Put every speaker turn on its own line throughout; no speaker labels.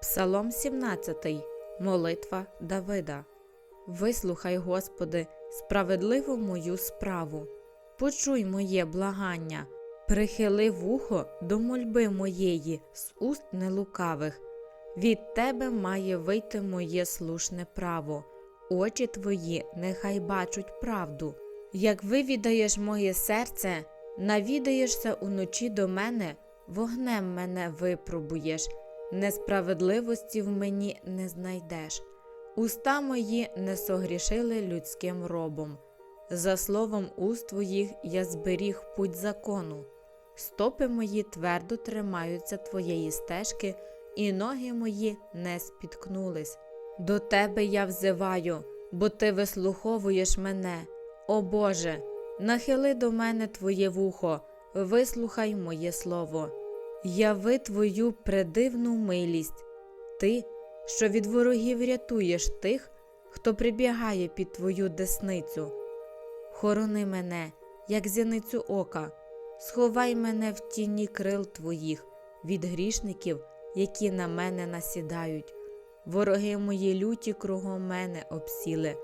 Псалом 17. Молитва Давида. Вислухай, Господи, справедливу мою справу. Почуй моє благання, прихили вухо до мольби моєї з уст нелукавих. Від Тебе має вийти моє слушне право. Очі твої нехай бачать правду. Як вивідаєш моє серце, навідаєшся уночі до мене, вогнем мене випробуєш, несправедливості в мені не знайдеш. Уста мої не согрішили людським робом. За словом уст твоїх я зберіг путь закону. Стопи мої твердо тримаються твоєї стежки, і ноги мої не спіткнулись. До тебе я взиваю, бо ти вислуховуєш мене. О Боже, нахили до мене твоє вухо, вислухай моє слово. Яви твою предивну милість, ти, що від ворогів рятуєш тих, хто прибігає під твою десницю. Хорони мене, як зяницю ока, сховай мене в тіні крил твоїх від грішників, які на мене насідають. Вороги мої люті кругом мене обсіли,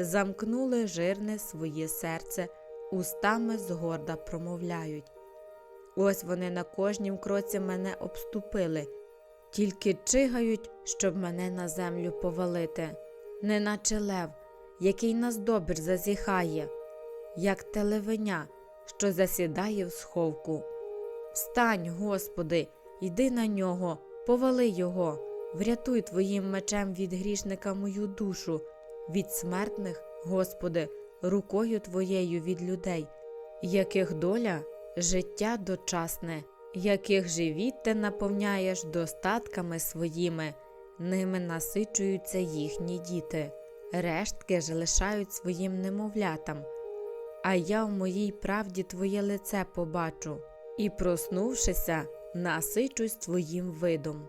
замкнули жирне своє серце, устами згорда промовляють. Ось вони на кожнім кроці мене обступили, тільки чигають, щоб мене на землю повалити, неначе лев, який нас добір зазіхає, як телевеня, що засідає в сховку. Встань, Господи, йди на нього, повали його, врятуй твоїм мечем від грішника мою душу, від смертних, Господи, рукою Твоєю від людей, яких доля життя дочасне, яких живіт ти наповняєш достатками своїми, ними насичуються їхні діти, рештки ж лишають своїм немовлятам. А я в моїй правді Твоє лице побачу, і, проснувшися, насичусь Твоїм видом.